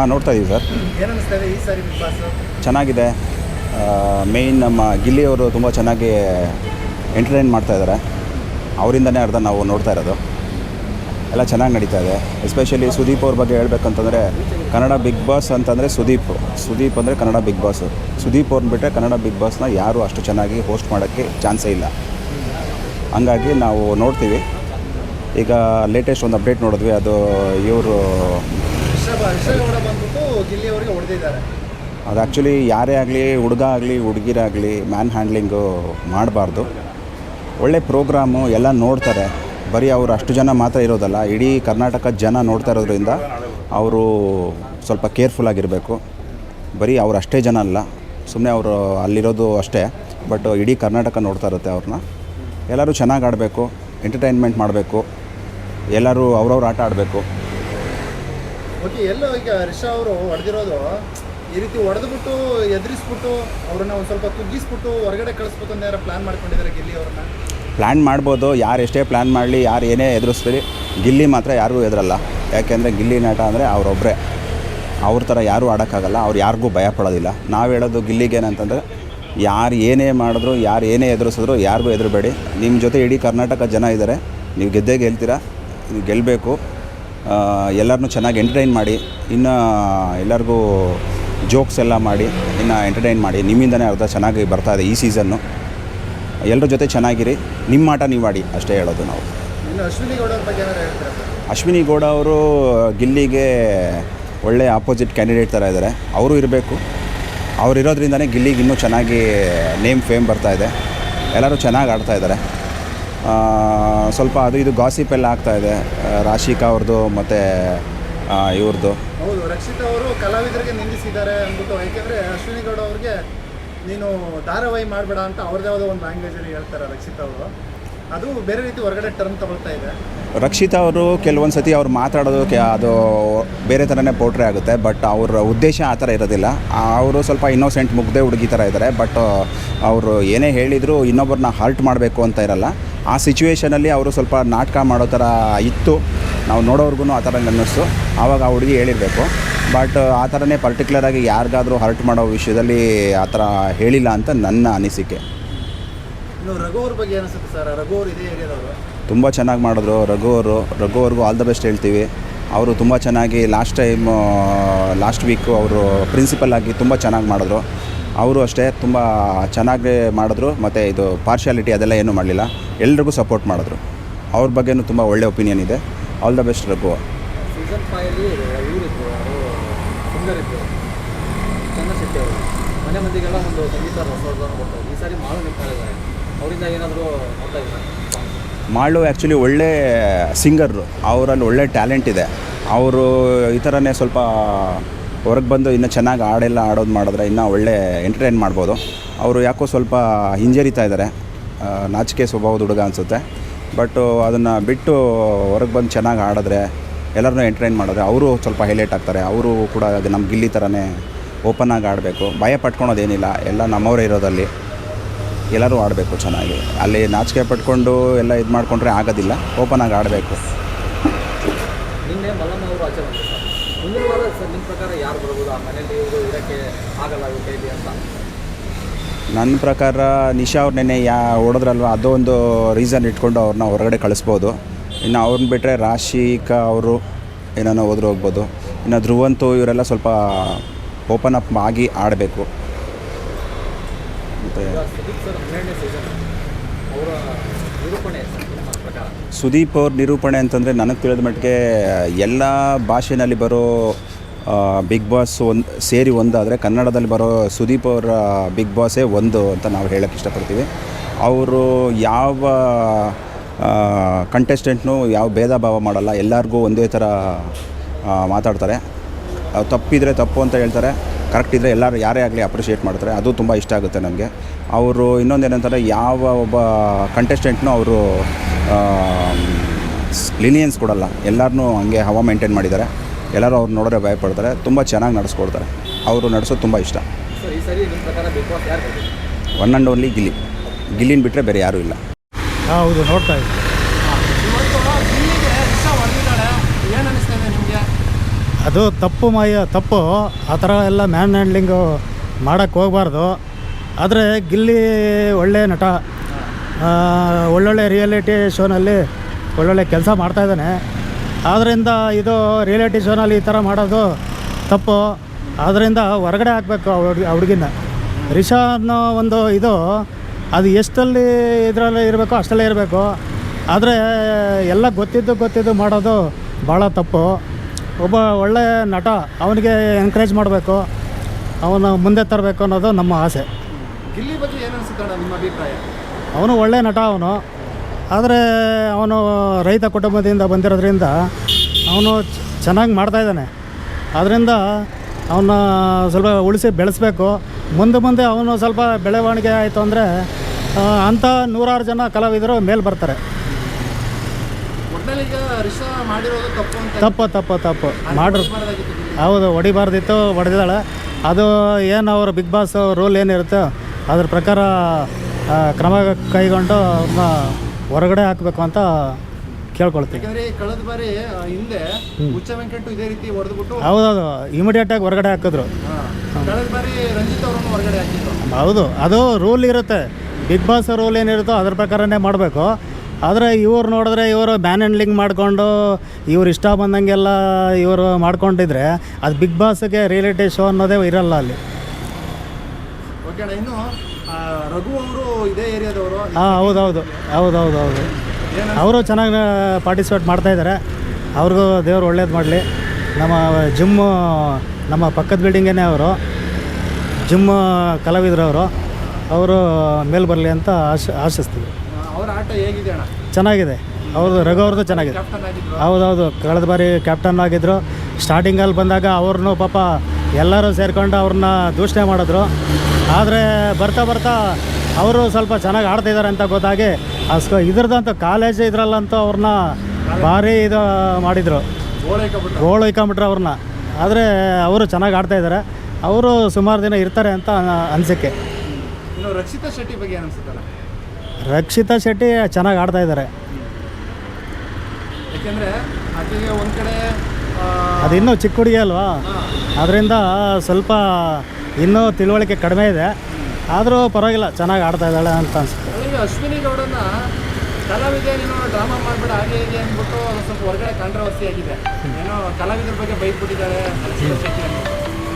ಹಾಂ ನೋಡ್ತಾ ಇದ್ದೀವಿ ಸರ್. ಏನು ಅನಿಸ್ತಾ ಈ ಸಾರಿ ಬಿಗ್ ಬಾಸ್? ಚೆನ್ನಾಗಿದೆ. ಮೇಯ್ನ್ ನಮ್ಮ ಗಿಲ್ಲಿಯವರು ತುಂಬ ಚೆನ್ನಾಗಿ ಎಂಟರ್ಟೈನ್ ಮಾಡ್ತಾ ಇದ್ದಾರೆ ಅವರಿಂದನೇ ಅರ್ಧ ನಾವು ನೋಡ್ತಾ ಇರೋದು. ಎಲ್ಲ ಚೆನ್ನಾಗಿ ನಡೀತಾ ಇದೆ. ಎಸ್ಪೆಷಲಿ ಸುದೀಪ್ ಅವ್ರ ಬಗ್ಗೆ ಹೇಳ್ಬೇಕಂತಂದರೆ ಕನ್ನಡ ಬಿಗ್ ಬಾಸ್ ಅಂತಂದರೆ ಸುದೀಪ್. ಸುದೀಪ್ ಅಂದರೆ ಕನ್ನಡ ಬಿಗ್ ಬಾಸ್. ಸುದೀಪ್ ಅವ್ರನ್ನ ಬಿಟ್ಟರೆ ಕನ್ನಡ ಬಿಗ್ ಬಾಸ್ನ ಯಾರೂ ಅಷ್ಟು ಚೆನ್ನಾಗಿ ಹೋಸ್ಟ್ ಮಾಡೋಕ್ಕೆ ಚಾನ್ಸೇ ಇಲ್ಲ. ಹಂಗಾಗಿ ನಾವು ನೋಡ್ತೀವಿ. ಈಗ ಲೇಟೆಸ್ಟ್ ಒಂದು ಅಪ್ಡೇಟ್ ನೋಡಿದ್ವಿ. ಅದು ಇವರು ಬಂದ್ಬಿಟ್ಟು ಗಿಲ್ಲಿಯವರಿಗೆ ಅದು ಆ್ಯಕ್ಚುಲಿ ಯಾರೇ ಆಗಲಿ, ಹುಡುಗ ಆಗಲಿ, ಹುಡುಗಿರಾಗಲಿ ಮ್ಯಾನ್ ಹ್ಯಾಂಡ್ಲಿಂಗು ಮಾಡಬಾರ್ದು. ಒಳ್ಳೆ ಪ್ರೋಗ್ರಾಮು ಎಲ್ಲ ನೋಡ್ತಾರೆ. ಬರೀ ಅವರು ಅಷ್ಟು ಜನ ಮಾತ್ರ ಇರೋದಲ್ಲ, ಇಡೀ ಕರ್ನಾಟಕ ಜನ ನೋಡ್ತಾ ಇರೋದ್ರಿಂದ ಅವರು ಸ್ವಲ್ಪ ಕೇರ್ಫುಲ್ ಆಗಿರಬೇಕು. ಬರೀ ಅವ್ರು ಅಷ್ಟೇ ಜನ ಅಲ್ಲ ಸುಮ್ಮನೆ ಅವರು ಅಲ್ಲಿರೋದು ಅಷ್ಟೇ ಬಟ್ ಇಡೀ ಕರ್ನಾಟಕ ನೋಡ್ತಾ ಇರುತ್ತೆ ಅವ್ರನ್ನ. ಎಲ್ಲರೂ ಚೆನ್ನಾಗಿ ಆಡಬೇಕು ಎಂಟರ್ಟೈನ್ಮೆಂಟ್ ಮಾಡಬೇಕು, ಎಲ್ಲರೂ ಅವ್ರವ್ರ ಆಟ ಆಡಬೇಕು. ಓಕೆ, ಎಲ್ಲೋ ಈಗ ರಿಷಾ ಅವರು ಹೊಡೆದಿರೋದು ಈ ರೀತಿ ಹೊಡೆದ್ಬಿಟ್ಟು, ಎದುರಿಸ್ಬಿಟ್ಟು ಅವ್ರನ್ನ ಒಂದು ಸ್ವಲ್ಪ ಕುಗ್ಗಿಸ್ಬಿಟ್ಟು ಹೊರಗಡೆ ಕಳಿಸ್ಬೇಕು ಅಂತ ಯಾರೋ ಪ್ಲಾನ್ ಮಾಡ್ಕೊಂಡಿದ್ದಾರೆ ಗಿಲ್ಲಿ ಅವ್ರನ್ನ? ಪ್ಲ್ಯಾನ್ ಮಾಡ್ಬೋದು, ಯಾರು ಎಷ್ಟೇ ಪ್ಲ್ಯಾನ್ ಮಾಡಲಿ, ಯಾರು ಏನೇ ಎದುರಿಸ್ತೀರಿ ಗಿಲ್ಲಿ ಮಾತ್ರ ಯಾರಿಗೂ ಎದುರಲ್ಲ. ಯಾಕೆಂದರೆ ಗಿಲ್ಲಿ ನಾಟ ಅಂದರೆ ಅವರೊಬ್ಬರೇ ಅವ್ರ ಥರ ಯಾರೂ ಆಡೋಕ್ಕಾಗಲ್ಲ, ಅವ್ರು ಯಾರಿಗೂ ಭಯ ಪಡೋದಿಲ್ಲ. ನಾವು ಹೇಳೋದು ಗಿಲ್ಲಿಗೆ ಏನಂತಂದರೆ ಯಾರು ಏನೇ ಮಾಡಿದ್ರು, ಯಾರು ಏನೇ ಎದುರಿಸಿದ್ರು, ಯಾರಿಗೂ ಎದುರಬೇಡಿ. ನಿಮ್ಮ ಜೊತೆ ಇಡೀ ಕರ್ನಾಟಕ ಜನ ಇದ್ದಾರೆ ನೀವು ಗೆದ್ದೇ ಗೆಲ್ತೀರಾ, ನೀವು ಗೆಲ್ಲಬೇಕು ಎಲ್ಲರನ್ನೂ ಚೆನ್ನಾಗಿ ಎಂಟರ್ಟೈನ್ ಮಾಡಿ ಇನ್ನು ಎಲ್ಲರಿಗೂ ಜೋಕ್ಸ್ ಎಲ್ಲ ಮಾಡಿ ಇನ್ನು ಎಂಟರ್ಟೈನ್ ಮಾಡಿ ನಿಮ್ಮಿಂದನೇ ಅರ್ಧ ಚೆನ್ನಾಗಿ ಬರ್ತಾ ಇದೆ ಈ ಸೀಸನ್ನು ಎಲ್ಲರ ಜೊತೆ ಚೆನ್ನಾಗಿರಿ ನಿಮ್ಮ ಆಟ ನೀವು ಆಡಿ ಅಷ್ಟೇ ಹೇಳೋದು ನಾವು. ಅಶ್ವಿನಿ ಗೌಡ ಅವರು ಗಿಲ್ಲಿಗೆ ಒಳ್ಳೆ ಆಪೋಸಿಟ್ ಕ್ಯಾಂಡಿಡೇಟ್ ಥರ ಇದ್ದಾರೆ ಅವರು ಇರಬೇಕು. ಅವರು ಇರೋದ್ರಿಂದನೇ ಗಿಲ್ಲಿಗೆ ಇನ್ನೂ ಚೆನ್ನಾಗಿ ನೇಮ್ ಫೇಮ್ ಬರ್ತಾ ಇದೆ. ಎಲ್ಲರೂ ಚೆನ್ನಾಗಿ ಆಡ್ತಾ ಇದ್ದಾರೆ ಸ್ವಲ್ಪ ಅದು ಇದು ಗಾಸಿಪ್ ಎಲ್ಲ ಆಗ್ತಾ ಇದೆ. ರಾಶಿಕಾ ಅವ್ರದ್ದು ಮತ್ತು ಇವ್ರದ್ದು ಹೌದು ರಕ್ಷಿತಾ ಅವರು ಕಲಾವಿದರಿಗೆ ನಿಂದಿಸಿದ್ದಾರೆ ಅಂದ್ಬಿಟ್ಟು ಯಾಕೆಂದರೆ ಅಶ್ವಿನಿ ಗೌಡ ಅವ್ರಿಗೆ ನೀನು ಧಾರಾವಾಹಿ ಮಾಡಬೇಡ ಅಂತ ಅವ್ರದ್ದೇ ಯಾವುದೋ ಒಂದು ಲ್ಯಾಂಗ್ವೇಜಲ್ಲಿ ಹೇಳ್ತಾರೆ ರಕ್ಷಿತಾ ಅವರು. ಅದು ಬೇರೆ ರೀತಿ ಹೊರಗಡೆ ಟರ್ಮ್ ತಗೊಳ್ತಾ ಇದೆ. ರಕ್ಷಿತಾ ಅವರು ಕೆಲವೊಂದು ಸತಿ ಅವ್ರು ಮಾತಾಡೋದು ಅದು ಬೇರೆ ಥರನೇ ಪೋಟ್ರೆ ಆಗುತ್ತೆ ಬಟ್ ಅವ್ರ ಉದ್ದೇಶ ಆ ಥರ ಇರೋದಿಲ್ಲ. ಅವರು ಸ್ವಲ್ಪ ಇನ್ನೋಸೆಂಟ್ ಮುಗ್ದೆ ಹುಡುಗಿ ಥರ ಇದ್ದಾರೆ ಬಟ್ ಅವರು ಏನೇ ಹೇಳಿದರೂ ಇನ್ನೊಬ್ಬರನ್ನ ಹರ್ಟ್ ಮಾಡಬೇಕು ಅಂತ ಇರಲ್ಲ. ಆ ಸಿಚುವೇಷನಲ್ಲಿ ಅವರು ಸ್ವಲ್ಪ ನಾಟಕ ಮಾಡೋ ಥರ ಇತ್ತು. ನಾವು ನೋಡೋರ್ಗು ಆ ಥರ ಅನ್ನಿಸ್ತು. ಆವಾಗ ಆ ಹುಡುಗಿ ಹೇಳಿರಬೇಕು. ಬಟ್ ಆ ಥರನೇ ಪರ್ಟಿಕ್ಯುಲರಾಗಿ ಯಾರಿಗಾದರೂ ಹರ್ಟ್ ಮಾಡೋ ವಿಷಯದಲ್ಲಿ ಆ ಥರ ಹೇಳಿಲ್ಲ ಅಂತ ನನ್ನ ಅನಿಸಿಕೆ. ಬಗ್ಗೆ ತುಂಬ ಚೆನ್ನಾಗಿ ಮಾಡಿದ್ರು. ರಘು ಅವರು ರಘು ಅವ್ರಿಗೂ ಆಲ್ ದ ಬೆಸ್ಟ್ ಹೇಳ್ತೀವಿ. ಅವರು ತುಂಬ ಚೆನ್ನಾಗಿ ಲಾಸ್ಟ್ ಟೈಮ್ ಲಾಸ್ಟ್ ವೀಕು ಅವರು ಪ್ರಿನ್ಸಿಪಲ್ ಆಗಿ ತುಂಬ ಚೆನ್ನಾಗಿ ಮಾಡಿದ್ರು. ಅವರು ಅಷ್ಟೇ ತುಂಬ ಚೆನ್ನಾಗಿ ಮಾಡಿದ್ರು ಮತ್ತು ಇದು ಪಾರ್ಶಾಲಿಟಿ ಅದೆಲ್ಲ ಏನೂ ಮಾಡಲಿಲ್ಲ. ಎಲ್ರಿಗೂ ಸಪೋರ್ಟ್ ಮಾಡಿದ್ರು. ಅವ್ರ ಬಗ್ಗೆನೂ ತುಂಬ ಒಳ್ಳೆ ಒಪಿನಿಯನ್ ಇದೆ. All the best Raghu. Malu actually ಒಳ್ಳೆ ಸಿಂಗರ್ರು ಅವರಲ್ಲಿ ಒಳ್ಳೆ ಟ್ಯಾಲೆಂಟ್ ಇದೆ. ಅವರು ಈ ಥರನೇ ಸ್ವಲ್ಪ ಹೊರಗೆ ಬಂದು ಇನ್ನೂ ಚೆನ್ನಾಗಿ ಆಡೆಲ್ಲ ಆಡೋದು ಮಾಡಿದ್ರೆ ಇನ್ನೂ ಒಳ್ಳೆ ಎಂಟರ್ಟೈನ್ ಮಾಡ್ಬೋದು. ಅವರು ಯಾಕೋ ಸ್ವಲ್ಪ ಹಿಂಜರಿತಾ ಇದ್ದಾರೆ ನಾಚಿಕೆ ಸ್ವಭಾವದ ಹುಡುಗ ಅನಿಸುತ್ತೆ. ಬಟ್ಟು ಅದನ್ನು ಬಿಟ್ಟು ಹೊರಗೆ ಬಂದು ಚೆನ್ನಾಗಿ ಆಡಿದ್ರೆ ಎಲ್ಲರನ್ನೂ ಎಂಟರ್ಟೈನ್ ಮಾಡಿದ್ರೆ ಅವರು ಸ್ವಲ್ಪ ಹೈಲೈಟ್ ಆಗ್ತಾರೆ. ಅವರು ಕೂಡ ನಮ್ಮ ಗಿಲ್ಲಿ ಥರನೇ ಓಪನ್ ಆಗಿ ಆಡಬೇಕು ಭಯ ಪಟ್ಕೊಳೋದೇನಿಲ್ಲ. ಎಲ್ಲ ನಮ್ಮವರೇ ಇರೋದಲ್ಲಿ ಎಲ್ಲರೂ ಆಡಬೇಕು ಚೆನ್ನಾಗಿ. ಅಲ್ಲಿ ನಾಚಿಕೆ ಪಟ್ಕೊಂಡು ಎಲ್ಲ ಇದು ಮಾಡಿಕೊಂಡ್ರೆ ಆಗೋದಿಲ್ಲ. ಓಪನ್ ಆಗಿ ಆಡಬೇಕು ಮುಂದಿನ ವಾರ ಸರ್ ನಿಮ್ಮ ಪ್ರಕಾರ ಯಾರು ಬರ್ಬೋದು? ಆ ಮನೆಯಲ್ಲಿ ಇವರು ಇರೋಕ್ಕೆ ಆಗಲ್ಲ ಇವ್ರ ಕೈಲಿ ಅಂತ. ನನ್ನ ಪ್ರಕಾರ ನಿಶಾ ಅವ್ರು ನೆನ್ನೆ ಯಾ ಹೊಡೆದ್ರಲ್ವ ಅದೋ ಒಂದು ರೀಸನ್ ಇಟ್ಕೊಂಡು ಅವ್ರನ್ನ ಹೊರಗಡೆ ಕಳಿಸ್ಬೋದು. ಇನ್ನು ಅವ್ರನ್ನ ಬಿಟ್ಟರೆ ರಾಶಿಕಾ ಅವರು ಏನಾನ ಹೋದ್ರು ಹೋಗ್ಬೋದು. ಇನ್ನು ಧ್ರುವಂತು ಇವರೆಲ್ಲ ಸ್ವಲ್ಪ ಓಪನ್ ಅಪ್ ಆಗಿ ಆಡಬೇಕು. ಮತ್ತು ಈಗ ಸುದೀಪ್ ಸರ್ ಹನ್ನೆರಡನೇ ಸೀಸನ್ ಅವರ ನಿರೂಪಣೆ ಸುದೀಪ್ ಅವ್ರ ನಿರೂಪಣೆ ಅಂತಂದರೆ ನನಗೆ ತಿಳಿದ ಮಟ್ಟಿಗೆ, ಎಲ್ಲ ಭಾಷೆನಲ್ಲಿ ಬರೋ ಬಿಗ್ ಬಾಸ್ ಒಂದು, ಸೇರಿ ಒಂದಾದರೆ ಕನ್ನಡದಲ್ಲಿ ಬರೋ ಸುದೀಪ್ ಅವರ ಬಿಗ್ ಬಾಸೇ ಒಂದು ಅಂತ ನಾವು ಹೇಳೋಕ್ಕೆ ಇಷ್ಟಪಡ್ತೀವಿ. ಅವರು ಯಾವ ಕಂಟೆಸ್ಟೆಂಟ್ನು ಯಾವ ಭೇದ ಭಾವ ಮಾಡಲ್ಲ, ಎಲ್ಲರಿಗೂ ಒಂದೇ ಥರ ಮಾತಾಡ್ತಾರೆ. ತಪ್ಪಿದರೆ ತಪ್ಪು ಅಂತ ಹೇಳ್ತಾರೆ. ಕರೆಕ್ಟ್ ಇದ್ದರೆ ಎಲ್ಲರೂ ಯಾರೇ ಆಗಲಿ ಅಪ್ರಿಷಿಯೇಟ್ ಮಾಡ್ತಾರೆ. ಅದು ತುಂಬ ಇಷ್ಟ ಆಗುತ್ತೆ ನನಗೆ ಅವರು ಇನ್ನೊಂದೇನಂತಾರೆ ಯಾವ ಒಬ್ಬ ಕಂಟೆಸ್ಟೆಂಟ್ನೂ ಅವರು ಲಿನಿಯನ್ಸ್ ಕೊಡಲ್ಲ. ಎಲ್ಲರನ್ನೂ ಹಂಗೆ ಹವಾ ಮೇಂಟೈನ್ ಮಾಡಿದ್ದಾರೆ. ಎಲ್ಲರೂ ಅವ್ರು ನೋಡಿದ್ರೆ ಭಯಪಡ್ತಾರೆ. ತುಂಬ ಚೆನ್ನಾಗಿ ನಡೆಸ್ಕೊಡ್ತಾರೆ. ಅವರು ನಡೆಸೋದು ತುಂಬ ಇಷ್ಟ. ಒನ್ ಆ್ಯಂಡ್ ಓನ್ಲಿ ಗಿಲ್ಲಿ ಗಿಲ್ಲಿನ ಬಿಟ್ಟರೆ ಬೇರೆ ಯಾರೂ ಇಲ್ಲ. ಹೌದು ನೋಡ್ತಾ ಇದ್ದೆ ಇವತ್ತು ಗಿಲ್ಲಿಗೆ ರಿಷಾ ಹೊಡೆದಿದ್ದಾಳೆ ಏನು ಅನಿಸ್ತಾ ಇದೆ ನಿಮಗೆ ಅದು ತಪ್ಪು ಮಾಯ, ತಪ್ಪು. ಆ ಥರ ಎಲ್ಲ ಮ್ಯಾನ್ ಹ್ಯಾಂಡ್ಲಿಂಗು ಮಾಡೋಕ್ಕೆ ಹೋಗಬಾರ್ದು. ಆದರೆ ಗಿಲ್ಲಿ ಒಳ್ಳೆಯ ನಟ. ಒಳ್ಳೊಳ್ಳೆ ರಿಯಾಲಿಟಿ ಶೋನಲ್ಲಿ ಒಳ್ಳೊಳ್ಳೆ ಕೆಲಸ ಮಾಡ್ತಾಯಿದ್ದಾನೆ ಆದ್ದರಿಂದ ಇದು ರಿಯಾಲಿಟಿ ಶೋನಲ್ಲಿ ಈ ಥರ ಮಾಡೋದು ತಪ್ಪು. ಆದ್ದರಿಂದ ಹೊರಗಡೆ ಹಾಕಬೇಕು ಹುಡುಗಿ ಹುಡುಗಿನ. ರಿಷಾ ಅನ್ನೋ ಒಂದು ಇದು, ಅದು ಎಷ್ಟಲ್ಲಿ ಇದರಲ್ಲಿ ಇರಬೇಕು ಅಷ್ಟಲ್ಲೇ ಇರಬೇಕು. ಆದರೆ ಎಲ್ಲ ಗೊತ್ತಿದ್ದು ಗೊತ್ತಿದ್ದು ಮಾಡೋದು ಭಾಳ ತಪ್ಪು. ಒಬ್ಬ ಒಳ್ಳೆಯ ನಟ ಅವನಿಗೆ ಎನ್ಕರೇಜ್ ಮಾಡಬೇಕು ಅವನ ಮುಂದೆ ತರಬೇಕು ಅನ್ನೋದು ನಮ್ಮ ಆಸೆ. ಗಿಲ್ಲಿ ಬಗ್ಗೆ ಏನು ನಿಮ್ಮ ಅಭಿಪ್ರಾಯ? ಅವನು ಒಳ್ಳೆ ನಟ ಅವನು. ಆದರೆ ಅವನು ರೈತ ಕುಟುಂಬದಿಂದ ಬಂದಿರೋದ್ರಿಂದ ಅವನು ಚೆನ್ನಾಗಿ ಮಾಡ್ತಾಯಿದ್ದಾನೆ ಆದ್ದರಿಂದ ಅವನ್ನ ಸ್ವಲ್ಪ ಉಳಿಸಿ ಬೆಳೆಸಬೇಕು. ಮುಂದೆ ಮುಂದೆ ಅವನು ಸ್ವಲ್ಪ ಬೆಳವಣಿಗೆ ಆಯಿತು ಅಂದರೆ ಅಂಥ ನೂರಾರು ಜನ ಕಲಾವಿದರು ಮೇಲೆ ಬರ್ತಾರೆ ಒಟ್ನಲ್ಲಿ ಈಗ ರಿಷಾ ಮಾಡಿರೋದು ತಪ್ಪು ತಪ್ಪು ತಪ್ಪು ಮಾಡ್ರು. ಹೌದು ಹೊಡಿಬಾರ್ದಿತ್ತು ಹೊಡೆದಿದ್ದಾಳೆ. ಅದು ಏನು ಅವರು ಬಿಗ್ ಬಾಸ್ ರೂಲ್ ಏನಿರುತ್ತೆ ಅದ್ರ ಪ್ರಕಾರ ಕ್ರಮ ಕೈಗೊಂಡು ಅವ್ರನ್ನ ಹೊರಗಡೆ ಹಾಕಬೇಕು ಅಂತ ಕೇಳ್ಕೊಳ್ತೀವಿ ಕಳೆದ ಬಾರಿ ಹಿಂದೆ ಉಚ್ಚ ವೆಂಕಟು ಇದೇ ರೀತಿ ಹೊಡೆದ್ಬಿಟ್ಟು ಹೌದೌದು ಇಮಿಡಿಯೇಟಾಗಿ ಹೊರಗಡೆ ಹಾಕಿದ್ರು. ಕಳೆದ ಬಾರಿ ರಂಜಿತ್ ಅವರನ್ನು ಹೊರಗಡೆ ಹಾಕಿದ್ರು. ಹೌದು ಅದು ರೂಲ್ ಇರುತ್ತೆ. ಬಿಗ್ ಬಾಸ್ ರೂಲ್ ಏನಿರುತ್ತೋ ಅದ್ರ ಪ್ರಕಾರನೇ ಮಾಡಬೇಕು. ಆದರೆ ಇವ್ರು ನೋಡಿದ್ರೆ ಇವರು ಬ್ಯಾನ್ ಹ್ಯಾಂಡ್ಲಿಂಗ್ ಮಾಡಿಕೊಂಡು ಇವ್ರು ಇಷ್ಟ ಬಂದಂಗೆಲ್ಲ ಇವರು ಮಾಡ್ಕೊಂಡಿದ್ರೆ ಅದು ಬಿಗ್ ಬಾಸ್ಗೆ ರಿಯಾಲಿಟಿ ಶೋ ಅನ್ನೋದೇ ಇರಲ್ಲ ಅಲ್ಲಿ. ಓಕೆ ಅಣ್ಣ ಇನ್ನು ಆ, ರಘು ಅವರು ಇದೇ ಏರಿಯಾದವರು. ಹಾಂ ಹೌದೌದು ಹೌದೌದು ಹೌದು. ಅವರು ಚೆನ್ನಾಗಿ ಪಾರ್ಟಿಸಿಪೇಟ್ ಮಾಡ್ತಾಯಿದ್ದಾರೆ ಅವ್ರಿಗೂ ದೇವ್ರು ಒಳ್ಳೇದು ಮಾಡಲಿ. ನಮ್ಮ ಜಿಮ್ಮು ನಮ್ಮ ಪಕ್ಕದ ಬಿಲ್ಡಿಂಗೇನೆ ಅವರು ಜಿಮ್ ಕಲಾವಿದರು ಅವರು ಅವರು ಮೇಲೆ ಬರಲಿ ಅಂತ ಆಶ ಆಶಿಸ್ತೀವಿ ಅವರ ಆಟ ಹೇಗಿದೆ ಅಣ್ಣ? ಚೆನ್ನಾಗಿದೆ. ಹೌದು ರಘು ಅವ್ರದ್ದು ಚೆನ್ನಾಗಿದೆ. ಕ್ಯಾಪ್ಟನ್ ಆಗಿದ್ರು. ಹೌದೌದು. ಕಳೆದ ಬಾರಿ ಕ್ಯಾಪ್ಟನ್ ಆಗಿದ್ರು. ಸ್ಟಾರ್ಟಿಂಗಲ್ಲಿ ಬಂದಾಗ ಅವ್ರನ್ನೂ ಪಾಪ ಎಲ್ಲರೂ ಸೇರಿಕೊಂಡು ಅವ್ರನ್ನ ದೂಷಣೆ ಮಾಡಿದ್ರು. ಆದರೆ ಬರ್ತಾ ಬರ್ತಾ ಅವರು ಸ್ವಲ್ಪ ಚೆನ್ನಾಗಿ ಆಡ್ತಿದ್ದಾರೆ ಅಂತ ಗೊತ್ತಾಗಿ ಅಸ್ಕ ಇದ್ರದಂತೂ ಕಾಲೇಜ್ ಇದ್ರಲ್ಲಂತೂ ಅವ್ರನ್ನ ಭಾರಿ ಇದು ಮಾಡಿದರು. ಗೋಳು ಇಕ್ಕೊಂಬಿಟ್ರೆ ಅವ್ರನ್ನ. ಆದರೆ ಅವರು ಚೆನ್ನಾಗಿ ಆಡ್ತಾಯಿದ್ದಾರೆ ಅವರು ಸುಮಾರು ದಿನ ಇರ್ತಾರೆ ಅಂತ ಅನಿಸಿಕೆ ಇನ್ನು ರಕ್ಷಿತಾ ಶೆಟ್ಟಿ ಬಗ್ಗೆ ಏನು ಅನ್ಸುತ್ತಲ್ಲ ರಕ್ಷಿತಾ ಶೆಟ್ಟಿ ಚೆನ್ನಾಗಿ ಆಡ್ತಾ ಇದ್ದಾರೆ. ಆಕೆಗೆ ಒಂದ್ ಕಡೆ ಆ, ಅದು ಇನ್ನೂ ಚಿಕ್ಕ ಹುಡುಗಿ ಅಲ್ವಾ? ಅದರಿಂದ ಸ್ವಲ್ಪ ಇನ್ನೂ ತಿಳುವಳಿಕೆ ಕಡಿಮೆ ಇದೆ. ಆದರೂ ಪರವಾಗಿಲ್ಲ ಚೆನ್ನಾಗಿ ಆಡ್ತಾ ಇದ್ದಾಳೆ ಅಂತ ಅನ್ಸುತ್ತೆ. ಅಶ್ವಿನಿ ಗೌಡನ ಕಲಾವಿದೆ ನೀನು ಡ್ರಾಮಾ ಮಾಡ್ಬೇಡ ಹಾಗೆ ಹೀಗೆ ಅಂದ್ಬಿಟ್ಟು ಅದು ಸ್ವಲ್ಪ ಹೊರಗಡೆ ಕಾಂಟ್ರವರ್ಸಿ ಆಗಿದೆ. ಏನೋ ಕಲಾವಿದರ ಬಗ್ಗೆ ಬೈದ್ಬಿಟ್ಟಿದ್ದಾರೆ ರಕ್ಷಿತಾ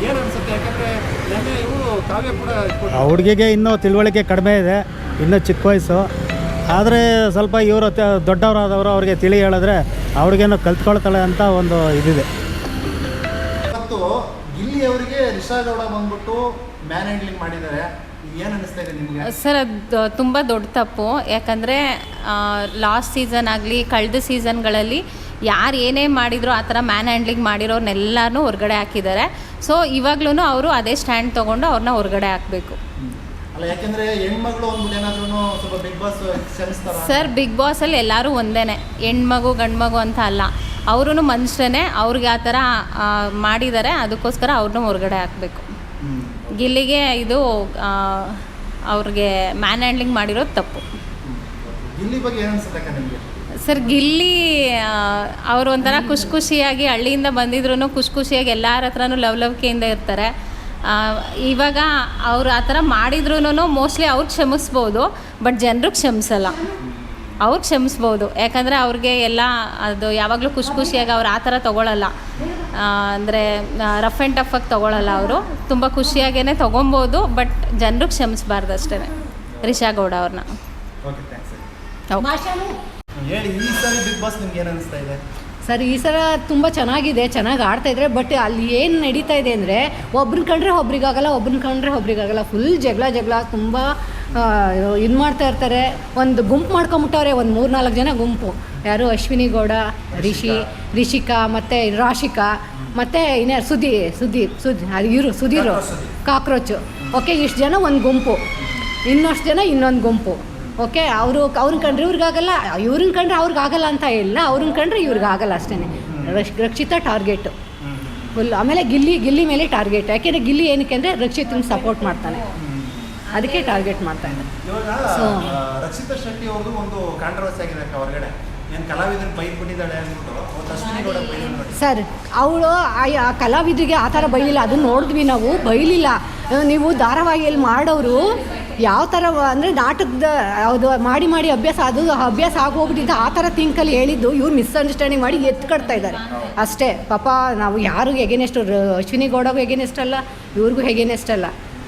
ಏನು ಅನ್ಸುತ್ತೆ? ಯಾಕಂದ್ರೆ ನೆನ್ನೆ ಇವರು ಕಾವ್ಯ ಕೂಡ ಆ ಹುಡುಗಿಗೆ ಇನ್ನೂ ತಿಳುವಳಿಕೆ ಕಡಿಮೆ ಇದೆ. ಇನ್ನೂ ಚಿಕ್ಕ ವಯಸ್ಸು. ಆದರೆ ಸ್ವಲ್ಪ ಇವರು ದೊಡ್ಡವರಾದವರು ಅವ್ರಿಗೆ ತಿಳಿ ಹೇಳಿದ್ರೆ ಅವ್ರಿಗೇನೋ ಕಲ್ತ್ಕೊಳ್ತಾಳೆ ಅಂತ ಒಂದು ಇದಿದೆ. ಮತ್ತು ಇಲ್ಲಿ ಅವರಿಗೆ ರಿಷಾಗೌಡ ಬಂದ್ಬಿಟ್ಟು ಮ್ಯಾನ್ ಹ್ಯಾಂಡ್ಲಿಂಗ್ ಮಾಡಿದ್ದಾರೆ ಏನು ಅನಿಸ್ತಾ ನಿಮಗೆ? ಸರ್ ಅದು ತುಂಬ ದೊಡ್ಡ ತಪ್ಪು. ಯಾಕಂದರೆ ಲಾಸ್ಟ್ ಸೀಸನ್ ಆಗಲಿ ಕಳೆದ ಸೀಸನ್ಗಳಲ್ಲಿ ಯಾರು ಏನೇ ಮಾಡಿದ್ರು ಆ ಥರ ಮ್ಯಾನ್ ಹ್ಯಾಂಡ್ಲಿಂಗ್ ಮಾಡಿರೋರ್ನೆಲ್ಲನೂ ಹೊರಗಡೆ ಹಾಕಿದ್ದಾರೆ. ಸೊ ಇವಾಗ್ಲೂ ಅವರು ಅದೇ ಸ್ಟ್ಯಾಂಡ್ ತೊಗೊಂಡು ಅವ್ರನ್ನ ಹೊರಗಡೆ ಹಾಕಬೇಕು. ಅಲ್ಲ ಯಾಕೆಂದ್ರೆ ಹೆಣ್ಮಗಳು ಅಂದ್ಬಿಟ್ಟು ಏನಾದ್ರೂ ಸ್ವಲ್ಪ ಬಿಗ್ ಬಾಸ್ ಕ್ಷಮಿಸ್ತಾರ? ಸರ್ ಬಿಗ್ ಬಾಸಲ್ಲಿ ಎಲ್ಲರೂ ಒಂದೇ ಹೆಣ್ಮಗು ಗಂಡು ಮಗು ಅಂತ ಅಲ್ಲ. ಅವರು ಮನುಷ್ಯನೇ ಅವ್ರಿಗೆ ಆ ಥರ ಮಾಡಿದ್ದಾರೆ ಅದಕ್ಕೋಸ್ಕರ ಅವ್ರನ್ನ ಹೊರಗಡೆ ಹಾಕಬೇಕು. ಗಿಲ್ಲಿಗೆ ಇದು ಅವ್ರಿಗೆ ಮ್ಯಾನ್ ಹ್ಯಾಂಡ್ಲಿಂಗ್ ಮಾಡಿರೋದು ತಪ್ಪು. ಗಿಲ್ಲಿ ಬಗ್ಗೆ ಏನು ಅನ್ಸುತ್ತೆ ನಿಮಗೆ? ಸರ್ ಗಿಲ್ಲಿ ಅವರು ಒಂಥರ ಖುಷಿ ಖುಷಿಯಾಗಿ ಹಳ್ಳಿಯಿಂದ ಬಂದಿದ್ರು ಖುಷಿ ಖುಷಿಯಾಗಿ ಎಲ್ಲರ ಹತ್ರನೂ ಲವ್ ಲವಿಕೆಯಿಂದ ಇರ್ತಾರೆ. ಇವಾಗ ಅವ್ರು ಆ ಥರ ಮಾಡಿದ್ರೂ ಮೋಸ್ಟ್ಲಿ ಅವ್ರು ಕ್ಷಮಿಸ್ಬೋದು ಬಟ್ ಜನರು ಕ್ಷಮಿಸಲ್ಲ. ಅವ್ರು ಕ್ಷಮಿಸ್ಬೋದು. ಯಾಕಂದರೆ ಅವ್ರಿಗೆ ಎಲ್ಲ ಅದು ಯಾವಾಗಲೂ ಖುಷಿ ಖುಷಿಯಾಗಿ ಅವ್ರು ಆ ಥರ ತೊಗೊಳಲ್ಲ. ಅಂದರೆ ರಫ್ ಆ್ಯಂಡ್ ಟಫಾಗಿ ತೊಗೊಳಲ್ಲ ಅವರು. ತುಂಬ ಖುಷಿಯಾಗೇ ತೊಗೊಬೋದು ಬಟ್ ಜನರು ಕ್ಷಮಿಸ್ಬಾರ್ದು ಅಷ್ಟೇ ರಿಷಾ ಗೌಡ ಅವ್ರನ್ನ. ಸಾರಿ ಈ ಸಲ ತುಂಬ ಚೆನ್ನಾಗಿದೆ ಚೆನ್ನಾಗಿ ಆಡ್ತಾ ಇದ್ದಾರೆ ಬಟ್ ಅಲ್ಲಿ ಏನು ನಡೀತಾ ಇದೆ ಅಂದರೆ ಒಬ್ರನ್ನ ಕಂಡ್ರೆ ಒಬ್ರಿಗಾಗಲ್ಲ ಒಬ್ರನ್ನ ಕಂಡ್ರೆ ಒಬ್ರಿಗಾಗಲ್ಲ ಫುಲ್ ಜಗಳ ಜಗಳ ತುಂಬ ಇದು ಮಾಡ್ತಾ ಇರ್ತಾರೆ. ಒಂದು ಗುಂಪು ಮಾಡ್ಕೊಂಬಿಟ್ಟವ್ರೆ ಒಂದು ಮೂರು ನಾಲ್ಕು ಜನ ಗುಂಪು. ಯಾರು ಅಶ್ವಿನಿ ಗೌಡ ರಿಷಿ ರಿಷಿಕಾ ಮತ್ತು ರಾಶಿಕಾ ಮತ್ತು ಇನ್ಯಾರು? ಸುದಿ ಸುದೀಪ್ ಸುದಿ ಅದು ಇವರು ಸುಧೀರು ಕಾಕ್ರೋಚು ಓಕೆ ಇಷ್ಟು ಜನ ಒಂದು ಗುಂಪು. ಇನ್ನಷ್ಟು ಜನ ಇನ್ನೊಂದು ಗುಂಪು. ಓಕೆ ಅವರು ಅವ್ರನ್ನ ಕಂಡ್ರೆ ಇವ್ರಿಗಾಗಲ್ಲ ಇವ್ರನ್ನ ಕಂಡ್ರೆ ಅವ್ರಿಗಾಗಲ್ಲ ಅಂತ ಇಲ್ಲ ಅವ್ರನ್ನ ಕಂಡ್ರೆ ಇವ್ರಿಗಾಗಲ್ಲ ಅಷ್ಟೇ ರಕ್ಷಿತಾ ಟಾರ್ಗೆಟು ಫುಲ್ ಆಮೇಲೆ ಗಿಲ್ಲಿ ಗಿಲ್ಲಿ ಮೇಲೆ ಟಾರ್ಗೆಟ್ ಯಾಕೆಂದರೆ ಗಿಲ್ಲಿ ಏನಕ್ಕೆ ಅಂದರೆ ರಕ್ಷಿತಂಗೆ ಸಪೋರ್ಟ್ ಮಾಡ್ತಾನೆ. ಅದಕ್ಕೆ ಟಾರ್ಗೆಟ್ ಮಾಡ್ತಾ ಇದ್ದಾನೆ. ರಕ್ಷಿತಾ ಶೆಟ್ಟಿ ಅವ್ರದ್ದು ಒಂದು ಕಾಂಟ್ರವರ್ಸಿ ಆಗಿದೆ ಹೊರಗಡೆ. ಸರ್ ಅವಳು ಆ ಕಲಾವಿದರಿಗೆ ಆ ಥರ ಬೈಲಿಲ್ಲ. ಅದನ್ನ ನೋಡಿದ್ವಿ ನಾವು ಬೈಲಿಲ್ಲ. ನೀವು ಧಾರಾವಾಹಿಯಲ್ಲಿ ಮಾಡೋರು ಯಾವ ಥರ ಅಂದರೆ ನಾಟಕದ, ಅದು ಮಾಡಿ ಮಾಡಿ ಅಭ್ಯಾಸ, ಅದು ಅಭ್ಯಾಸ ಆಗೋಗ್ಬಿಟ್ಟಿದ್ದು ಆ ಥರ ಥಿಂಕಲ್ಲಿ ಹೇಳಿದ್ದು, ಇವ್ರು ಮಿಸ್ಅಂಡರ್ಸ್ಟ್ಯಾಂಡಿಂಗ್ ಮಾಡಿ ಎತ್ಕಡ್ತಾ ಇದ್ದಾರೆ. ಅಷ್ಟೇ. ಪಾಪ ನಾವು ಯಾರು ಎಗೇನೆಸ್ಟ್ ಅಶ್ವಿನಿ ಗೌಡಗೂ ಎಗೇನೆಸ್ಟ್ ಅಲ್ಲ, ಇವ್ರಿಗೂ ಎಗೇನೆಸ್ಟ್ ಅಲ್ಲ.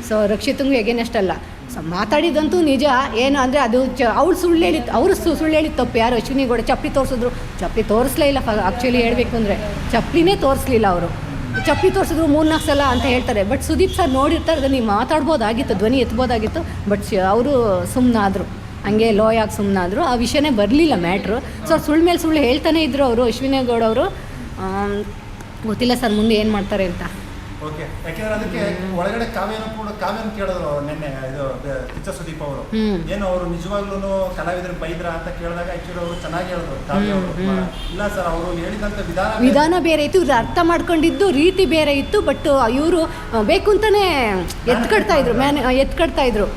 ಸೊ ರಕ್ಷಿತಂಗೂ ಎಗೇನೆಸ್ಟ್ ಅಲ್ಲ. ಸೊ ಮಾತಾಡಿದಂತೂ ನಿಜ. ಏನು ಅಂದರೆ ಅದು ಚ, ಅವ್ಳು ಸುಳ್ಳು ಹೇಳಿತ್ತು ಅವರು ಸುಳ್ಳು ಹೇಳಿ ತಪ್ಪು. ಯಾರು ಅಶ್ವಿನಿ ಗೌಡ ಚಪ್ಪಲಿ ತೋರಿಸಿದ್ರು? ಚಪ್ಪಲಿ ತೋರಿಸ್ಲೇ ಇಲ್ಲ ಆ್ಯಕ್ಚುಲಿ ಹೇಳಬೇಕು ಅಂದರೆ. ಚಪ್ಪಲಿನೇ ತೋರಿಸ್ಲಿಲ್ಲ ಅವರು. ಚಪ್ಪಲಿ ತೋರಿಸಿದ್ರು ಮೂರ್ನಾಲ್ಕು ಸಲ ಅಂತ ಹೇಳ್ತಾರೆ. ಬಟ್ ಸುದೀಪ್ ಸರ್ ನೋಡಿರ್ತಾರೆ ನೀವು ಮಾತಾಡ್ಬೋದಾಗಿತ್ತು, ಧ್ವನಿ ಎತ್ಬೋದಾಗಿತ್ತು ಬಟ್ ಅವರು ಸುಮ್ಮನಾದರು ಹಂಗೆ ಲೋಯಾಗಿ ಸುಮ್ಮನಾದರು ಆ ವಿಷಯನೇ ಬರಲಿಲ್ಲ ಮ್ಯಾಟ್ರು ಸೊ ಸುಳ್ಳು ಮೇಲೆ ಸುಳ್ಳು ಹೇಳ್ತಾನೆ ಇದ್ರು ಅವರು, ಅಶ್ವಿನಿ ಗೌಡ ಅವರು. ಗೊತ್ತಿಲ್ಲ ಸರ್ ಮುಂದೆ ಏನು ಮಾಡ್ತಾರೆ ಅಂತ. ಓಕೆ ಯಾಕೆಂದ್ರೆ ಅದಕ್ಕೆ ಒಳಗಡೆ ಕಾವ್ಯನ ಕೂಡ ಕಾವ್ಯನ ಕೇಳಿದ್ರು ನಿನ್ನೆ ಇದು ಕಿಚ್ಚ ಸುದೀಪ್ ಅವರು. ಏನು ಅವರು ನಿಜವಾಗ್ಲೂ ಕಲಾವಿದ್ರ ಬೈದ್ರ ಅಂತ ಕೇಳಿದಾಗ ಆಕ್ಚುಲಿ ಅವರು ಚೆನ್ನಾಗಿ ಹೇಳಿದ್ರು. ಕಾವ್ಯ ಅವರು. ಇಲ್ಲ ಸರ್ ಅವರು ಹೇಳಿದಂತ ವಿಧಾನ ಬೇರೆ. ವಿಧಾನ ಬೇರೆ ಇತ್ತು ಇವ್ರು ಅರ್ಥ ಮಾಡ್ಕೊಂಡಿದ್ದು ರೀತಿ ಬೇರೆ ಇತ್ತು ಬಟ್ ಇವರು ಬೇಕು ಅಂತಾನೆ ಎತ್ಕಡ್ತಾ ಇದ್ರು ಮ್ಯಾನ್ ಎತ್ಕಡ್ತಾ ಇದ್ರು.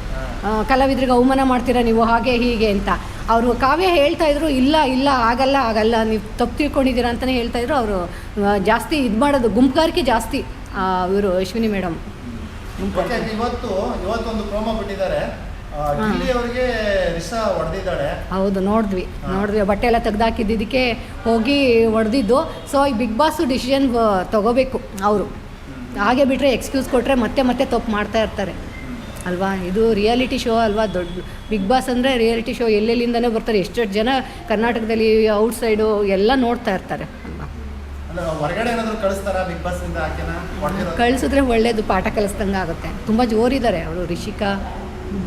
ಕಲಾವಿದ್ರಿಗೆ ಅವಮಾನ ಮಾಡ್ತೀರಾ ನೀವು ಹಾಗೆ ಹೀಗೆ ಅಂತ. ಅವರು ಕಾವ್ಯ ಹೇಳ್ತಾ ಇದ್ರು ಇಲ್ಲ ಇಲ್ಲ ಆಗಲ್ಲ ಆಗಲ್ಲ ನೀವು ತಪ್ಪು ತಿಳ್ಕೊಂಡಿದ್ದೀರಾ ಅಂತಲೇ ಹೇಳ್ತಾ ಇದ್ರು. ಅವರು ಜಾಸ್ತಿ ಇದು ಮಾಡೋದು ಗುಂಪುಗಾರಿಕೆ ಜಾಸ್ತಿ. ಇವರು ಅಶ್ವಿನಿ ಮೇಡಮ್. ಇವತ್ತು ಇವತ್ತೊಂದು ಪ್ರೋಮೋ ಬಿಟ್ಟಿದ್ದಾರೆ. ಅವರಿಗೆ ಹೌದು ನೋಡಿದ್ವಿ ನೋಡಿದ್ವಿ. ಬಟ್ಟೆ ಎಲ್ಲ ತೆಗ್ದಾಕಿದ್ದಕ್ಕೆ ಹೋಗಿ ಹೊಡೆದಿದ್ದು ಸೊ ಈ ಬಿಗ್ ಬಾಸ್ ಡಿಸಿಷನ್ ತಗೋಬೇಕು ಅವರು. ಹಾಗೆ ಬಿಟ್ಟರೆ ಎಕ್ಸ್ಕ್ಯೂಸ್ ಕೊಟ್ಟರೆ ಮತ್ತೆ ಮತ್ತೆ ತಪ್ಪು ಮಾಡ್ತಾ ಇರ್ತಾರೆ. ಅಲ್ವಾ? ಇದು ರಿಯಾಲಿಟಿ ಶೋ ಅಲ್ವಾ? ದೊಡ್ಡ ಬಿಗ್ ಬಾಸ್ ಅಂದರೆ ರಿಯಾಲಿಟಿ ಶೋ ಎಲ್ಲೆಲ್ಲಿಂದನೇ ಬರ್ತಾರೆ? ಎಷ್ಟೆಷ್ಟು ಜನ ಕರ್ನಾಟಕದಲ್ಲಿ ಔಟ್ಸೈಡು ಎಲ್ಲ ನೋಡ್ತಾ ಇರ್ತಾರೆ. ಹೊರಗಡೆ ಏನಾದರೂ ಕಳಿಸ್ತಾರ ಬಿಗ್ ಬಾಸ್ ಇಂದ ಆಕೆನ? ಕಳಿಸಿದ್ರೆ ಒಳ್ಳೇದು ಪಾಠ ಕಲಿಸ್ದಂಗೆ ಆಗುತ್ತೆ. ತುಂಬ ಜೋರಿದ್ದಾರೆ ಅವರು. ರಿಷಿಕಾ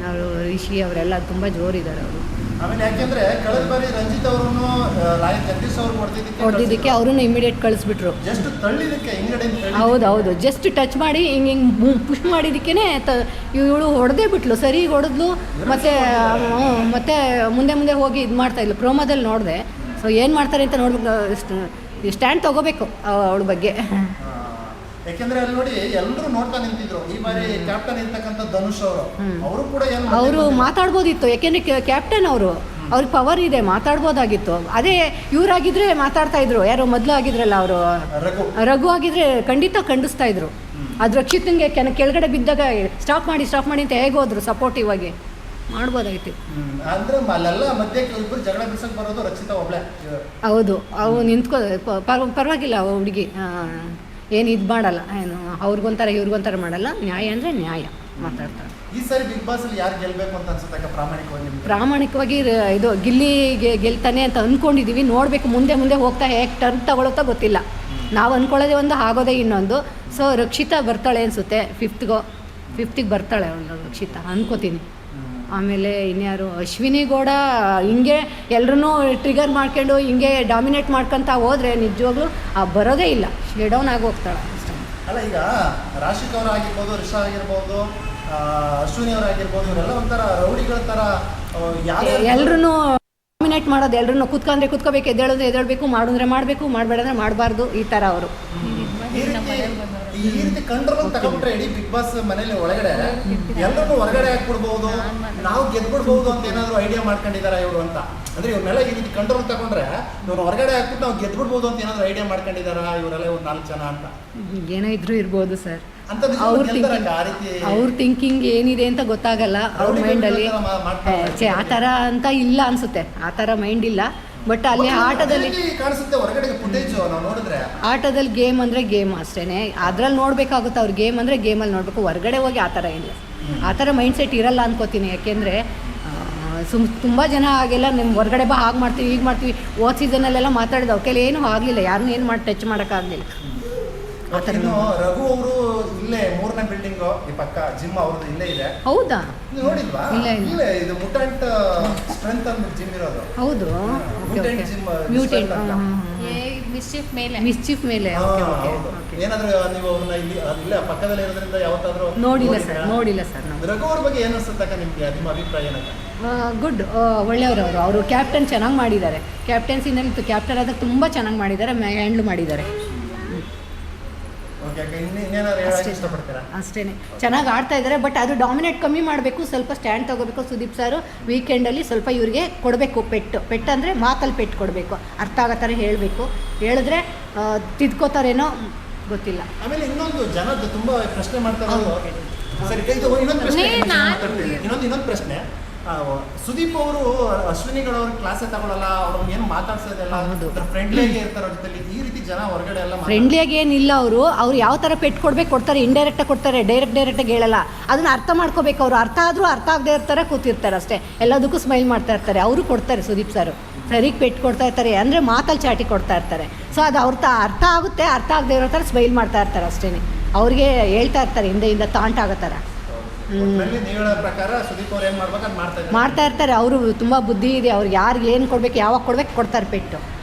ಅವರು ರಿಷಿ ಅವರೆಲ್ಲ ತುಂಬ ಜೋರಿದ್ದಾರೆ ಅವರು. ಆಮೇಲೆ ಯಾಕೆಂದ್ರೆ ಕಳೆದ ಬಾರಿ ರಂಜಿತ್ ಅವರನ್ನು ರಾಯ್ ಜಗದೀಶ್ ಅವರು ಹೊಡೆದಿದ್ದಕ್ಕೆ ಹೊಡೆದಿದ್ದಕ್ಕೆ ಅವರನ್ನು ಇಮಿಡಿಯೇಟ್ ಕಳಿಸ್ಬಿಟ್ರು. ಜಸ್ಟ್ ತಳ್ಳಿದಕ್ಕೆ ಹಿಂಗಡೆ ಹೌದು ಹೌದು. ಜಸ್ಟ್ ಟಚ್ ಮಾಡಿ ಹಿಂಗೆ ಹಿಂಗೆ ಪುಷ್ ಮಾಡಿದ್ದಕ್ಕೇ ತ ಇವಳು ಹೊಡೆದೇ ಬಿಟ್ಲು. ಸರಿ ಹೊಡೆದ್ಲು. ಮತ್ತೆ ಮತ್ತೆ ಮುಂದೆ ಮುಂದೆ ಹೋಗಿ ಇದು ಮಾಡ್ತಾ ಇಲ್ಲ ಪ್ರೋಮೋದಲ್ಲಿ ನೋಡಿದೆ. ಸೊ ಏನು ಮಾಡ್ತಾರೆ ಅಂತ ನೋಡ್ಬೇಕು ಸ್ಟ್ಯಾಂಡ್ ತಗೋಬೇಕು ಅವಳ ಬಗ್ಗೆ. ಯಾಕೆಂದ್ರೆ ಅಲ್ಲಿ ನೋಡಿ ಎಲ್ಲರೂ ನೋಡ್ತಾ ನಿಂತಿದ್ರು. ಈ ಬಾರಿ ಕ್ಯಾಪ್ಟನ್ ಇರ್ತಕ್ಕಂಥ ಧನುಷ್ ಅವರು ಅವರು ಕೂಡ ಏನು ಅವರು ಮಾತಾಡ್ಬೋದಿತ್ತು ಯಾಕೆಂದ್ರೆ ಕ್ಯಾಪ್ಟನ್ ಅವರು ಅವ್ರಿಗೆ ಪವರ್ ಇದೆ ಮಾತಾಡ್ಬೋದಾಗಿತ್ತು. ಅದೇ ಇವರಾಗಿದ್ರೆ ಮಾತಾಡ್ತಾ ಇದ್ರು ಯಾರೋ ಮೊದಲು ಆಗಿದ್ರಲ್ಲ ಅವರು. ರಘು. ಆಗಿದ್ರೆ ಖಂಡಿತ ಖಂಡಿಸ್ತಾ ಇದ್ರು. ಅದು ರಕ್ಷಿತಂಗೆ ಕೆನ ಕೆಳಗಡೆ ಬಿದ್ದಾಗ ಸ್ಟಾಪ್ ಮಾಡಿ ಸ್ಟಾಪ್ ಮಾಡಿ ಅಂತ ಹೇಗೆ ಹೋದ್ರು ಸಪೋರ್ಟಿವ್ ಆಗಿ. ಮಾಡ್ಬೋದಾಗಿತ್ತು. ಅಂದ್ರೆ ಅಲ್ಲೆಲ್ಲ ಮಧ್ಯಕ್ಕೆ ಇಬ್ಬರು ಜಗಳ ಬಿಡ್ಸಕ್ ಬರೋದು ರಕ್ಷಿತಾ ಒಬ್ಳೆ. ಹೌದು ಅವು ನಿಂತ್ಕೋ ಪರವಾಗಿಲ್ಲ ಅವ ಹುಡುಗಿ. ಏನು ಇದು ಮಾಡಲ್ಲ ಏನು ಅವ್ರಿಗೊಂಥರ ಇವ್ರಿಗೊಂಥರ ಮಾಡಲ್ಲ ನ್ಯಾಯ ಅಂದರೆ ನ್ಯಾಯ ಮಾತಾಡ್ತಾರೆ ಈ ಸಾರಿ ಬಿಗ್ ಬಾಸ್ ಅಲ್ಲಿ ಯಾರು ಗೆಲ್ಬೇಕು ಅಂತ ಅನ್ಸುತ್ತೆ ಪ್ರಾಮಾಣಿಕವಾಗಿ ಪ್ರಾಮಾಣಿಕವಾಗಿ ಇದು ಗಿಲ್ಲಿಗೆ ಗೆಲ್ತಾನೆ ಅಂತ ಅಂದ್ಕೊಂಡಿದ್ದೀವಿ ನೋಡಬೇಕು ಮುಂದೆ ಮುಂದೆ ಹೋಗ್ತಾ ಹೇಗೆ ಟರ್ನ್ ತಗೊಳುತ್ತಾ ಗೊತ್ತಿಲ್ಲ. ನಾವು ಅಂದ್ಕೊಳ್ಳೋದೇ ಒಂದು ಆಗೋದೇ ಇನ್ನೊಂದು. ಸೊ ರಕ್ಷಿತಾ ಬರ್ತಾಳೆ ಅನಿಸುತ್ತೆ ಫಿಫ್ತ್ಗೋ ಫಿಫ್ತಿಗೆ ಬರ್ತಾಳೆ ಒಂದು ರಕ್ಷಿತಾ ಅನ್ಕೋತೀನಿ. ಆಮೇಲೆ ಇನ್ಯಾರು ಅಶ್ವಿನಿ ಗೌಡ ಹಿಂಗೆ ಎಲ್ಲರೂ ಟ್ರಿಗರ್ ಮಾಡ್ಕೊಂಡು ಹಿಂಗೆ ಡಾಮಿನೇಟ್ ಮಾಡ್ಕೊಂತ ಹೋದರೆ ನಿಜವಾಗ್ಲೂ ಆ ಬರೋದೇ ಇಲ್ಲ. ಶೇಡೌನ್ ಆಗಿ ಹೋಗ್ತಾಳೆ ಅಲ್ಲ ಈಗ ರಾಶಿಕ್ ಅವ್ರು ಆಗಿರ್ಬೋದು ರಿಷಾ ಆಗಿರ್ಬೋದು ಅಶ್ವಿನಿ ಅವ್ರ ಆಗಿರ್ಬೋದು ಇವರೆಲ್ಲ ಒಂಥರ ರೌಡಿಗಳ ತರ ಎಲ್ಲರೂ ಎಲ್ರೂ ಡಾಮಿನೇಟ್ ಮಾಡೋದು ಎಲ್ರೂ ಕುತ್ಕೊಂಡ್ರೆ ಕುತ್ಕೋಬೇಕು ಎದ್ದೇಳಿದ್ರೆ ಎದ್ದೇಳಬೇಕು ಮಾಡಿದ್ರೆ ಮಾಡಬೇಕು ಮಾಡಬೇಡಂದ್ರೆ ಮಾಡಬಾರ್ದು ಈ ಥರ ಅವರು. ಈ ರೀತಿ ಕಂಟ್ರೋಲ್ ತಗೊಂಡ್ಬಿಟ್ರೆ ಇಡೀ ಬಿಗ್ ಬಾಸ್ ಮನೇಲಿ ಒಳಗಡೆ ಎಲ್ಲರೂ ಹೊರಗಡೆ ಹಾಕ್ಬಿಡ್ಬಹುದು ನಾವು ಗೆದ್ಬಿಡ್ಬಹುದು ಅಂತ ಏನಾದ್ರು ಐಡಿಯಾ ಮಾಡ್ಕೊಂಡಿದಾರ ಇವರು ಅಂತ. ಅಂದ್ರೆ ಇವ್ರನ್ನೆಲ್ಲ ಈ ರೀತಿ ಕಂಟ್ರೋಲ್ ತಗೊಂಡ್ರೆ ಇವ್ರು ಹೊರಗಡೆ ಹಾಕ್ಬಿಟ್ಟು ನಾವು ಗೆದ್ಬಿಡ್ಬಹುದು ಅಂತ ಏನಾದ್ರು ಐಡಿಯಾ ಮಾಡ್ಕೊಂಡಿದಾರ ಇವರೆಲ್ಲ ಇವ್ರು ನಾಲ್ಕು ಜನ ಅಂತ. ಏನೋ ಇದ್ರೂ ಇರ್ಬೋದು ಸರ್. ಅಂತ ಅವ್ರ ಥಿಂಕಿಂಗ್ ಆ ರೀತಿ ಅವ್ರ ಥಿಂಕಿಂಗ್ ಏನಿದೆ ಅಂತ ಗೊತ್ತಾಗಲ್ಲ. ಅವ್ರ ಮೈಂಡ್ ಮೈಂಡಲ್ಲಿ. ಛೇ ಆ ಥರ ಅಂತ ಇಲ್ಲ ಅನ್ಸುತ್ತೆ. ಆ ಥರ ಮೈಂಡ್ ಇಲ್ಲ. ಬಟ್ ಅಲ್ಲಿ ಆಟದಲ್ಲಿ ಅದೇ ಕಾಣಿಸುತ್ತೆ ಹೊರಗಡೆ ಫುಟೇಜ್ ನಾವು ನೋಡಿದ್ರೆ. ಆಟದಲ್ಲಿ ಗೇಮ್ ಅಂದರೆ ಗೇಮ್ ಅಷ್ಟೇ ಅದ್ರಲ್ಲಿ ನೋಡಬೇಕಾಗುತ್ತೆ ಅವ್ರ ಗೇಮ್ ಅಂದರೆ ಗೇಮಲ್ಲಿ ನೋಡಬೇಕು. ಹೊರಗಡೆ ಹೋಗಿ ಆ ಥರ ಇಲ್ಲ. ಆ ಥರ ಮೈಂಡ್ ಸೆಟ್ ಇರಲ್ಲ ಅನ್ಕೋತೀನಿ. ಯಾಕೆಂದರೆ ಸುಮ್ ತುಂಬ ಜನ ಹಾಗೆಲ್ಲ ನಿಮ್ಮ ಹೊರಗಡೆ ಬಾ ಹಾಗೆ ಮಾಡ್ತೀವಿ ಈಗ ಮಾಡ್ತೀವಿ. ಓದ್ ಸೀಸನಲ್ಲೆಲ್ಲ ಮಾತಾಡಿದ ಅವ್ಕೆಲ್ಲ ಏನು ಆಗಲಿಲ್ಲ. ಯಾರನ್ನೂ ಏನು ಮಾಡಿ ಟಚ್ ಮಾಡೋಕ್ಕಾಗಲಿಲ್ಲ. ಇನ್ನು ರಘು ಅವರು ಇಲ್ಲೇ ಮೂರನೇ ಬಿಲ್ಡಿಂಗ್ ಈ ಪಕ್ಕ ಜಿಮ್ ಅವ್ರದ್ದು ಇಲ್ಲೇ ಇದೆ. ಹೌದಾ? ನೀವು ನೋಡಿಲ್ವಾ? ಇಲ್ಲ, ಇಲ್ಲ. ಇಲ್ಲೇ ಇದು ಮುಟೆಂಟ್ ಸ್ಟ್ರೆಂತ್ ಅಂತ ಜಿಮ್ ಇರೋದು. ಹೌದು. Okay Mutant okay gym, mutant district ಅಂತ. ಮಿಸ್ಚಿಫ್ ಮೇಲೆ. ಮಿಸ್ಚಿಫ್ ಮೇಲೆ. ಹಾ, ಓಕೆ ಓಕೆ ಹೌದು. ಓಕೆ ಏನಾದ್ರೂ ನೀವು ಅವ್ರನ್ನ ಇಲ್ಲಿ ಇಲ್ಲೇ ಪಕ್ಕದಲ್ಲಿ ಇರೋದ್ರಿಂದ ಯಾವತ್ತಾದ್ರೂ ನೋಡಿಲ್ಲ ನೋಡಿದ್ರಾ? ಸರ್ ನೋಡಿಲ್ಲ ಸರ್ ನಾವು ರಘು ಅವ್ರ ಬಗ್ಗೆ ಏನು ಅನ್ಸುತ್ತಕ್ಕ ನಿಮ್ಗೆ ನಿಮ್ಮ ಅಭಿಪ್ರಾಯ ಏನಕ್ಕ ಗುಡ್ ಒಳ್ಳೆಯವರು ಅವರು ಅವರು ಕ್ಯಾಪ್ಟನ್ ಚೆನ್ನಾಗಿ ಮಾಡಿದ್ದಾರೆ. ಕ್ಯಾಪ್ಟನ್ಸಿನಲ್ಲಿ ಕ್ಯಾಪ್ಟನ್ ಆದಾಗ ತುಂಬ ಚೆನ್ನಾಗಿ ಮಾಡಿದ್ದಾರೆ ಹ್ಯಾಂಡ್ಲ್ ಮಾಡಿದ್ದಾರೆ. ಅಷ್ಟೇ ಚೆನ್ನಾಗಿ ಆಡ್ತಾ ಇದ್ದಾರೆ ಬಟ್ ಅದು ಡಾಮಿನೇಟ್ ಕಮ್ಮಿ ಮಾಡಬೇಕು ಸ್ವಲ್ಪ ಸ್ಟ್ಯಾಂಡ್ ತಗೋಬೇಕು ಸುದೀಪ್ ಸರ್. ವೀಕೆಂಡಲ್ಲಿ ಸ್ವಲ್ಪ ಇವರಿಗೆ ಕೊಡಬೇಕು ಪೆಟ್ಟು. ಪೆಟ್ಟು ಅಂದರೆ ಮಾತಲ್ಲಿ ಪೆಟ್ಟು ಕೊಡಬೇಕು. ಅರ್ಥ ಆಗೋ ಥರ ಹೇಳಬೇಕು. ಹೇಳಿದ್ರೆ ತಿದ್ಕೋತಾರೇನೋ ಗೊತ್ತಿಲ್ಲ. ಆಮೇಲೆ ಇನ್ನೊಂದು ಜನದ್ದು ತುಂಬಾ ಪ್ರಶ್ನೆ ಮಾಡ್ತಾರೆ. ಇರೋದು ಸರಿ ಇದು ಇನ್ನೊಂದು ಪ್ರಶ್ನೆ. ಸುದೀಪ್ ಅವರು ಅಶ್ವಿನಿಗಳು ಅವ್ರ ಕ್ಲಾಸೇ ತಗೊಳಲ್ಲ ಅವ್ರ ಏನು ಮಾತಾಡ್ಸೋದಿಲ್ಲ ಫ್ರೆಂಡ್ಲಿಯಾಗಿ ಇರ್ತಾರೆ ಅವ್ರ ಜೊತೆಲಿ. ಈ ರೀತಿ ಜನ ಹೊರಗಡೆ ಎಲ್ಲ. ಫ್ರೆಂಡ್ಲಿಯಾಗಿ ಏನಿಲ್ಲ ಅವರು. ಅವ್ರು ಯಾವ ಥರ ಪೆಟ್ಟು ಕೊಡ್ಬೇಕು ಕೊಡ್ತಾರೆ ಇಂಡೈರೆಕ್ಟಾಗಿ ಕೊಡ್ತಾರೆ ಡೈರೆಕ್ಟ್ ಡೈರೆಕ್ಟಾಗಿ ಹೇಳಲ್ಲ. ಅದನ್ನ ಅರ್ಥ ಮಾಡ್ಕೋಬೇಕು ಅವರು. ಅರ್ಥ ಆದರೂ ಅರ್ಥ ಆಗದೆ ಇರ್ತಾರೆ ಕೂತಿರ್ತಾರೆ ಅಷ್ಟೇ. ಎಲ್ಲದಕ್ಕೂ ಸ್ಮೈಲ್ ಮಾಡ್ತಾ ಇರ್ತಾರೆ. ಅವರು ಕೊಡ್ತಾರೆ ಸುದೀಪ್ ಸರ್ ಸರಿಗೆ ಪೆಟ್ಟು ಕೊಡ್ತಾ ಇರ್ತಾರೆ. ಅಂದರೆ ಮಾತಲ್ಲಿ ಚಾಟಿ ಕೊಡ್ತಾ ಇರ್ತಾರೆ. ಸೊ ಅದು ಅವ್ರ ತ ಅರ್ಥ ಆಗುತ್ತೆ ಅರ್ಥ ಆಗದೆ ಇರೋ ಥರ ಸ್ಮೈಲ್ ಮಾಡ್ತಾ ಇರ್ತಾರೆ ಅಷ್ಟೇ ಅವ್ರಿಗೆ ಹೇಳ್ತಾ ಇರ್ತಾರೆ ಹಿಂದೆಯಿಂದ ತಾಂಟ್ ಆಗೋ ಥರ. ಮಾಡ್ತಾ ಇರ್ತಾರೆ. ಅವರು ತುಂಬ ಬುದ್ಧಿ ಇದೆ. ಅವ್ರಿಗೆ ಯಾರಿಗೆ ಏನು ಕೊಡ್ಬೇಕು ಯಾವಾಗ ಕೊಡ್ಬೇಕು ಕೊಡ್ತಾರೆ ಪೆಟ್ಟು.